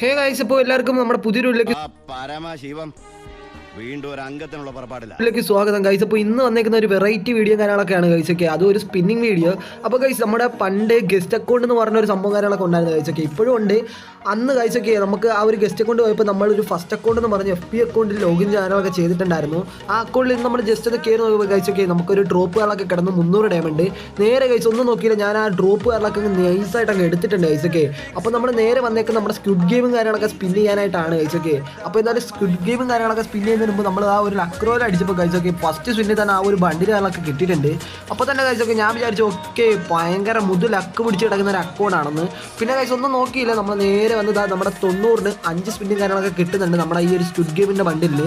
Hey guys ഇപ്പോൾ എല്ലാവർക്കും നമ്മുടെ പുതിയൊരു പരമശിവം. വീണ്ടും ഒരു സ്വാഗതം. ഗൈസ് അപ്പോൾ ഇന്ന് വന്നേക്കുന്ന ഒരു വെറൈറ്റി വീഡിയോ കാര്യങ്ങളൊക്കെയാണ് ഗൈസ് ഒക്കെ. അതും ഒരു സ്പിന്നിങ് വീഡിയോ അപ്പോൾ ഗൈസ് നമ്മുടെ പണ്ട് ഗസ്റ്റ് അക്കൗണ്ട് എന്ന് പറഞ്ഞ ഒരു സംഭവം കാര്യങ്ങളൊക്കെ ഉണ്ടായിരുന്നു ഗൈസ് ഒക്കെ. ഇപ്പോഴും ഉണ്ട്. അന്ന് ഗൈസ് ഒക്കെ നമുക്ക് ആ ഒരു ഗസ്റ്റ് അക്കൗണ്ട് പോയപ്പോൾ നമ്മളൊരു ഫസ്റ്റ് അക്കൗണ്ട് എന്ന് പറഞ്ഞ് എഫ് പി അക്കൗണ്ടിൽ ലോഗിൻ ചെയ്യാനൊക്കെ ചെയ്തിട്ടുണ്ടായിരുന്നു. ആ അക്കൗണ്ടിൽ നമ്മൾ ജസ്റ്റ് ഒന്ന് കയറി നോക്കുമ്പോൾ ഗൈസ് ഒക്കെ നമുക്കൊരു ഡ്രോപ്പ് കാര്യങ്ങളൊക്കെ കിടന്ന് മുന്നൂറ് ഡയമണ്ട് നേരെ ഗൈസ് ഒന്നും നോക്കിയില്ല. ഞാൻ ആ ഡ്രോപ്പ് നൈസ് നൈസായിട്ട് അങ്ങ് എടുത്തിട്ടുണ്ട് ഗൈസ് ഒക്കെ. അപ്പോൾ നമ്മൾ നേരെ വന്നേക്കുന്ന നമ്മുടെ സ്ക്വിഡ് ഗെയിമും കാര്യങ്ങളൊക്കെ സ്പിൻ ചെയ്യാനായിട്ടാണ് ഗൈസ് ഒക്കെ. അപ്പോൾ എന്തായാലും സ്ക്വിഡ് ഗെയിമും കാര്യങ്ങളൊക്കെ സ്പിൻ ചെയ്യുന്നതിന് മുമ്പ് നമ്മൾ ആ ഒരു അക്രോല അടിച്ചപ്പോൾ കഴിച്ചൊക്കെ ഫസ്റ്റ് സ്വിന്നിൽ തന്നെ ആ ഒരു ബണ്ടിൽ കാര്യങ്ങളൊക്കെ കിട്ടിയിട്ടുണ്ട്. അപ്പോൾ തന്നെ കഴിച്ചൊക്കെ ഞാൻ വിചാരിച്ചു ഓക്കെ ഭയങ്കര മുതു ലക്ക് പിടിച്ച് കിടക്കുന്ന ഒരു അക്കൗണ്ട് ആണെന്ന്. പിന്നെ കഴിച്ച് ഒന്നും നോക്കിയില്ല നമ്മൾ നേരെ വന്ന് നമ്മുടെ തൊണ്ണൂറിന് അഞ്ച് സ്പിന്നും കാര്യങ്ങളൊക്കെ കിട്ടുന്നുണ്ട് നമ്മുടെ ഈ ഒരു സ്റ്റുഡ് ഗെയിമിന്റെ ബണ്ടിലിൽ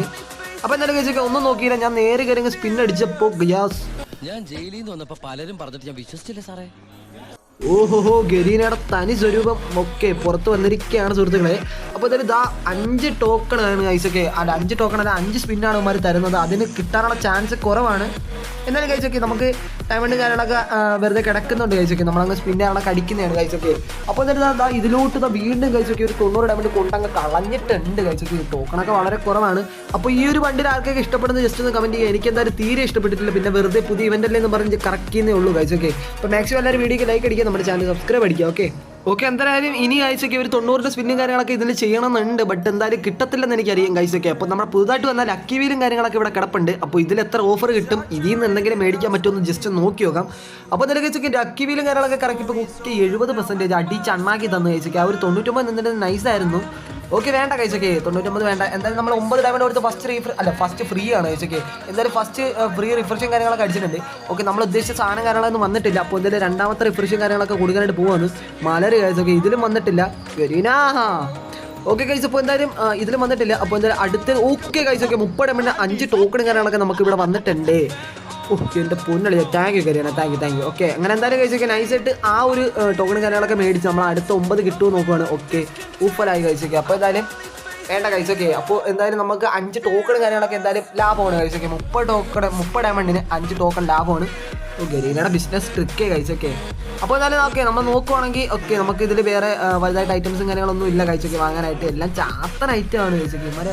അപ്പോൾ എന്തായാലും കഴിച്ചു ഒക്കെ ഒന്നും നോക്കിയില്ല ഞാൻ നേരെ കയറി സ്പിൻ അടിച്ചപ്പോൾ ഗ്യാസ് ഞാൻ ജയിലിൽ നിന്ന് വന്നപ്പോൾ പലരും പറഞ്ഞിട്ട് ഞാൻ വിശ്വസിച്ചില്ല സാറേ. ഓഹോഹോ ഗരീനയുടെ തനി സ്വരൂപം ഒക്കെ പുറത്ത് വന്നിരിക്കുകയാണ് സുഹൃത്തുക്കളെ. അപ്പോൾ ഇതിൽ ഇതാ അഞ്ച് ടോക്കൺ ആണ് ഐസൊക്കെ അല്ല അഞ്ച് ടോക്കൺ അല്ല അഞ്ച് സ്പിന്നാണ് അവന്മാർ തരുന്നത്. അതിന് കിട്ടാനുള്ള ചാൻസ് കുറവാണ്. എന്നാലും കഴിച്ചൊക്കെ നമുക്ക് ഡയമണ്ട് കാര്യങ്ങളൊക്കെ വെറുതെ കിടക്കുന്നുണ്ട് കഴിച്ചൊക്കെ നമ്മളങ്ങ് സ്പിന്നെ അവിടെ കടിക്കുന്നതാണ് കഴിച്ചൊക്കെ അപ്പോൾ എന്നിട്ട് ദാ ഇതിലോട്ട് ഇതാ വീണ്ടും കഴിച്ചൊക്കെ ഒരു തൊണ്ണൂറ് ഡയമണ്ട് കൊണ്ടങ്ങ് കളഞ്ഞിട്ടുണ്ട് കഴിച്ചൊക്കെ ടോക്കണൊക്കെ വളരെ കുറവാണ്. അപ്പോൾ ഈ ഒരു വണ്ടിയിൽ ആർക്കൊക്കെ ഇഷ്ടപ്പെടുന്നത് ജസ്റ്റ് ഒന്ന് കമന്റ് ചെയ്യുക. എനിക്ക് എന്തായാലും തീരെ ഇഷ്ടപ്പെട്ടിട്ടില്ല. പിന്നെ വെറുതെ പുതിയ ഇവന്റ് അല്ലേ എന്ന് പറഞ്ഞ് കറക്റ്റ് ചെയ്യുന്നേ ഉള്ളൂ കഴിച്ചൊക്കെ അപ്പോൾ മാക്സിമം എല്ലാവരും വീഡിയോക്ക് ലൈക്ക് അടിക്കുക. നമ്മുടെ ചാനൽ സബ്സ്ക്രൈബ് അടിക്കുക ഓക്കെ ഓക്കെ എന്തായാലും ഇനി ആഴ്ചയ്ക്ക് ഒരു തൊണ്ണൂറിന്റെ സ്പിന്നും കാര്യങ്ങളൊക്കെ ഇതിൽ ചെയ്യണമെന്നുണ്ട്. ബട്ട് എന്തായാലും കിട്ടത്തില്ലെന്ന് എനിക്കറിയാം ഗൈസൊക്കെ അപ്പോൾ നമ്മൾ പുതുതായിട്ട് വന്ന ലക്കി വീലും കാര്യങ്ങളൊക്കെ ഇവിടെ കിടപ്പുണ്ട്. അപ്പോൾ ഇതിൽ എത്ര ഓഫർ കിട്ടും ഇതിൽ നിന്ന് എന്തെങ്കിലും മേടിക്കാൻ പറ്റുമെന്ന് ജസ്റ്റ് നോക്കി നോക്കാം. അപ്പോൾ എന്തായാലും കഴിച്ചൊക്കെ ലക്കി വീലും കാര്യങ്ങളൊക്കെ കറക്കി ഇപ്പോൾ എഴുപത് പെർസെന്റേജ് അടിച്ച് അണ്ണാക്കി തന്നു കഴിച്ചൊക്കെ ആ ഒരു തൊണ്ണൂറ്റൊമ്പത് നിന്നിട്ട് നൈസായിരുന്നു ഓക്കെ വേണ്ട കഴിച്ചൊക്കെ തൊണ്ണൂറ്റൊമ്പത് വേണ്ട. എന്തായാലും നമ്മൾ ഒമ്പത് ഡയമണ്ട് കൊടുത്ത് ഫസ്റ്റ് റീഫ്ര അല്ല ഫസ്റ്റ് ഫ്രീ ആണ് കഴിച്ചൊക്കെ എന്തായാലും ഫസ്റ്റ് ഫ്രീ റിഫ്രഷും കാര്യങ്ങളൊക്കെ അടിച്ചിട്ടുണ്ട്. ഓക്കെ നമ്മൾ ഉദ്ദേശിച്ച സാധനം കാര്യങ്ങളൊന്നും വന്നിട്ടില്ല. അപ്പോൾ എന്തായാലും രണ്ടാമത്തെ റിഫ്രഷും കാര്യങ്ങളൊക്കെ കൊടുക്കാനായിട്ട് പോവാണ്. മലര് കഴിച്ചൊക്കെ ഇതിലും വന്നിട്ടില്ല. വെരീനാ ഓക്കെ കഴിച്ച് അപ്പോൾ എന്തായാലും ഇതിൽ വന്നിട്ടില്ല. അപ്പോൾ എന്തായാലും അടുത്ത ഓക്കെ കഴിച്ചൊക്കെ മുപ്പത് ഡയമണ്ട് അഞ്ച് ടോക്കണും കാര്യങ്ങളൊക്കെ നമുക്ക് ഇവിടെ വന്നിട്ടുണ്ട്. എന്റെ പൊന്നളിയ thank you കരിയാണ് thank you thank you okay അങ്ങനെ എന്തായാലും കഴിച്ചൊക്കെ നൈസായിട്ട് ആ ഒരു ടോക്കൺ കാര്യങ്ങളൊക്കെ മേടിച്ച് നമ്മൾ അടുത്ത ഒമ്പത് കിട്ടുമോ നോക്കുവാണ്. ഓക്കെ ഊപ്പലായി കഴിച്ചൊക്കെ അപ്പോൾ എന്തായാലും വേണ്ട കഴിച്ചൊക്കെ അപ്പോൾ എന്തായാലും നമുക്ക് അഞ്ച് ടോക്കൺ കാര്യങ്ങളൊക്കെ എന്തായാലും ലാഭമാണ് കഴിച്ചൊക്കെ മുപ്പത് ടോക്കൺ മുപ്പത് ഡയമണ്ടിന് അഞ്ച് ടോക്കൺ ലാഭമാണ്. ഓ ഗരീനയുടെ ബിസിനസ് ട്രിക്കേ കഴിച്ചൊക്കെ അപ്പോൾ എന്തായാലും ഓക്കെ നമ്മൾ നോക്കുവാണെങ്കിൽ ഓക്കെ നമുക്ക് ഇതിൽ വേറെ വലുതായിട്ട് ഐറ്റംസും കാര്യങ്ങളൊന്നും ഇല്ല കഴിച്ചൊക്കെ വാങ്ങാനായിട്ട്. എല്ലാം ചാത്തൻ ഐറ്റമാണ് കഴിച്ചൊക്കെ മര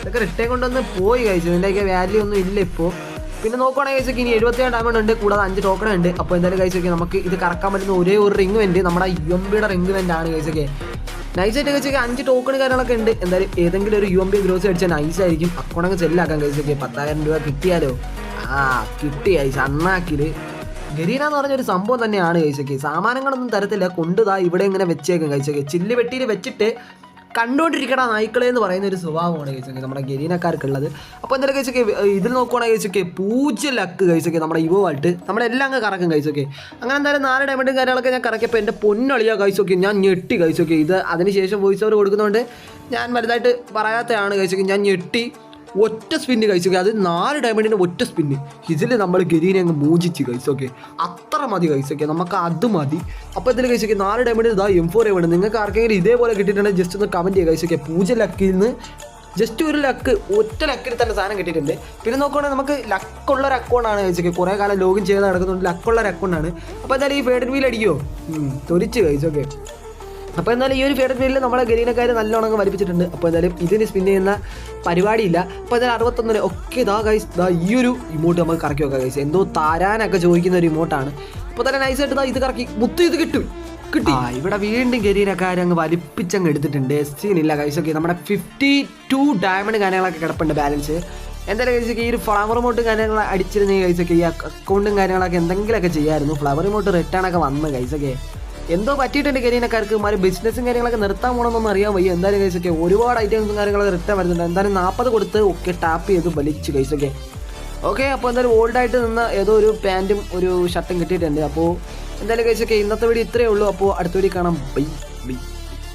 ഇതൊക്കെ റിട്ടേൺ കൊണ്ടൊന്ന് പോയി കഴിച്ചു ഇതിന്റെയൊക്കെ വാല്യൂ ഒന്നും ഇല്ല ഇപ്പോൾ പിന്നെ നോക്കുകയാണെങ്കിൽ കഴിച്ചൊക്കെ ഇനി എഴുപത്തിയേഴ് ഡയമണ്ട് ഉണ്ട് കൂടാതെ അഞ്ച് ടോക്കൺ ഉണ്ട്. അപ്പോൾ എന്തായാലും കഴിച്ചൊക്കെ നമുക്ക് ഇത് കറക്കാൻ പറ്റുന്ന ഒരേ ഒരു റിംഗ് വെന്റ് നമ്മുടെ യു എം ബിയുടെ റിംഗ് വെന്റ് ആണ് കഴിച്ചൊക്കെ നൈസായിട്ട് കഴിച്ചൊക്കെ അഞ്ച് ടോക്കൺ കാര്യങ്ങളൊക്കെ ഉണ്ട്. എന്തായാലും ഏതെങ്കിലും ഒരു യു എം ബി ഗ്രോസ് അടിച്ചാൽ നൈസ് ആയിരിക്കും. അക്കൗണ്ടങ്ങ് കഴിച്ചു കഴിച്ചൊക്കെ പത്തായിരം രൂപ കിട്ടിയാലോ? ആ കിട്ടി കഴിച്ച അണ്ണാക്കിൽ ഗരീന എന്ന് പറഞ്ഞൊരു സംഭവം തന്നെയാണ് കഴിച്ചൊക്കെ സാമാനങ്ങളൊന്നും തരത്തില്ല. കൊണ്ടുതാ ഇവിടെ ഇങ്ങനെ വെച്ചേക്കും കഴിച്ചൊക്കെ ചില്ല് വെട്ടിയിൽ വെച്ചിട്ട് കണ്ടുകൊണ്ടിരിക്കണ നായ്ക്കളെ എന്ന് പറയുന്ന ഒരു സ്വഭാവമാണ് കഴിച്ചൊക്കെ നമ്മുടെ ഗരീനക്കാർക്കുള്ളത്. അപ്പോൾ എന്തായാലും കഴിച്ചൊക്കെ ഇതിൽ നോക്കുവാണെങ്കിൽ കഴിച്ചൊക്കെ പൂജ്യ ലക്ക് കഴിച്ചൊക്കെ നമ്മുടെ യുവമായിട്ട് നമ്മുടെ എല്ലാം അങ്ങ് കറക്കും കഴിച്ചൊക്കെ അങ്ങനെ എന്തായാലും നാല് ഡയമണ്ടും കാര്യങ്ങളൊക്കെ ഞാൻ കറക്കിയപ്പോൾ എന്റെ പൊന്നളിയാ കഴിച്ചൊക്കെ ഞാൻ ഞെട്ടി കഴിച്ചൊക്കെ ഇത് അതിനുശേഷം വോയിസ് ഓവർ കൊടുക്കുന്നതുകൊണ്ട് ഞാൻ വലുതായിട്ട് പറയാത്തതാണ് കഴിച്ചൊക്കെ ഞാൻ ഞെട്ടി ഒറ്റ സ്പിന്ന് കഴിച്ചു അത് നാല് ഡയമണ്ടിന്റെ ഒറ്റ സ്പിന്ന് ഇതിൽ നമ്മൾ ഗരീനെ അങ്ങ് മൂജിച്ച് കഴിച്ചൊക്കെ അത്ര മതി കഴിച്ചൊക്കെ നമുക്ക് അത് മതി. അപ്പോൾ ഇതിൽ കഴിച്ചൊക്കെ നാല് ഡയമണ്ടിന് ഇതാ എം ഫോർ വേണം നിങ്ങൾക്ക് ആർക്കെങ്കിലും ഇതേപോലെ കിട്ടിയിട്ടുണ്ടെങ്കിൽ ജസ്റ്റ് ഒന്ന് കമന്റ് ചെയ്യുക കഴിച്ചൊക്കെ പൂജ ലക്കിൽ നിന്ന് ജസ്റ്റ് ഒരു ലക്ക് ഒറ്റ ലക്കിൽ തന്നെ സാധനം കിട്ടിയിട്ടുണ്ട്. പിന്നെ നോക്കുകയാണെങ്കിൽ നമുക്ക് ലക്കുള്ള ഒരു അക്കൗണ്ടാണ് കഴിച്ചൊക്കെ കുറേ കാലം ലോഗിൻ ചെയ്ത് നടക്കുന്നുണ്ട് ലക്കുള്ള ഒരു അക്കൗണ്ടാണ് അപ്പോൾ എന്തായാലും ഈ ഫേഡൻ വീൽ അടിക്കുമോ തൊരിച്ച് കഴിച്ചൊക്കെ അപ്പോൾ എന്നാലും ഈ ഒരു ഫേഡൻ വീലിൽ നമ്മളെ ഗരീനക്കാർ നല്ലോണം വലിപ്പിച്ചിട്ടുണ്ട് അപ്പോൾ എന്തായാലും ഇതിന് സ്പിൻ ചെയ്യുന്ന പരിപാടിയില്ല. അപ്പോൾ എന്തായാലും അറുപത്തൊന്നിന് ഒക്കെ ഇതാ ഗൈസ് ഇതാ ഈ ഒരു ഇമോട്ട് നമുക്ക് കറക്കി വെക്കാം ഗൈസ് എന്തോ താരാനൊക്കെ ചോദിക്കുന്ന ഒരു ഇമോട്ടാണ് അപ്പോൾ തന്നെ നൈസായിട്ട് ഇതാ ഇത് കറക്കി. മുത്ത് ഇത് കിട്ടും. കിട്ടി. ആ ഇവിടെ വീണ്ടും ഗരീനക്കാർ അങ്ങ് വലിപ്പിച്ചങ്ങ് എടുത്തിട്ടുണ്ട്. സീനില്ല ഒക്കെ നമ്മുടെ ഫിഫ്റ്റി ടു ഡയമണ്ട് കാര്യങ്ങളൊക്കെ കിടപ്പുണ്ട് ബാലൻസ് എന്തായാലും കഴിച്ചൊക്കെ ഈ ഒരു ഫ്ലവർ ഇമോട്ടും കാര്യങ്ങൾ അടിച്ചിരുന്ന കഴിച്ചൊക്കെ ഈ അക്കൗണ്ടും കാര്യങ്ങളൊക്കെ എന്തെങ്കിലുമൊക്കെ ചെയ്യായിരുന്നു. ഫ്ലവർ ഇമോട്ട് റിട്ടേൺ ഒക്കെ വന്ന് കഴിച്ചൊക്കെ എന്തോ പറ്റിയിട്ടുണ്ട് കരീനക്കാർക്ക്. മാറി ബിസിനസ്സും കാര്യങ്ങളൊക്കെ നിർത്താൻ പോകണമെന്നൊന്നും അറിയാൻ വയ്യ. എന്തായാലും കഴിച്ചൊക്കെ ഒരുപാട് ഐറ്റംസും കാര്യങ്ങളൊക്കെ റിട്ടേൺ വരുന്നുണ്ട്. എന്തായാലും നാൽപ്പത് കൊടുത്ത് ഒക്കെ ടാപ്പ് ചെയ്ത് വലിച്ച് കഴിച്ചൊക്കെ ഓക്കെ അപ്പോൾ എന്തായാലും ഓൾഡായിട്ട് നിന്ന് ഏതോ ഒരു പാന്റും ഒരു ഷർട്ടും കിട്ടിയിട്ടുണ്ട്. അപ്പോൾ എന്തായാലും കഴിച്ചൊക്കെ ഇന്നത്തെ വീഡിയോ ഇത്രയേ ഉള്ളൂ. അപ്പോൾ അടുത്ത വീഡിയോ കാണാം. Bye bye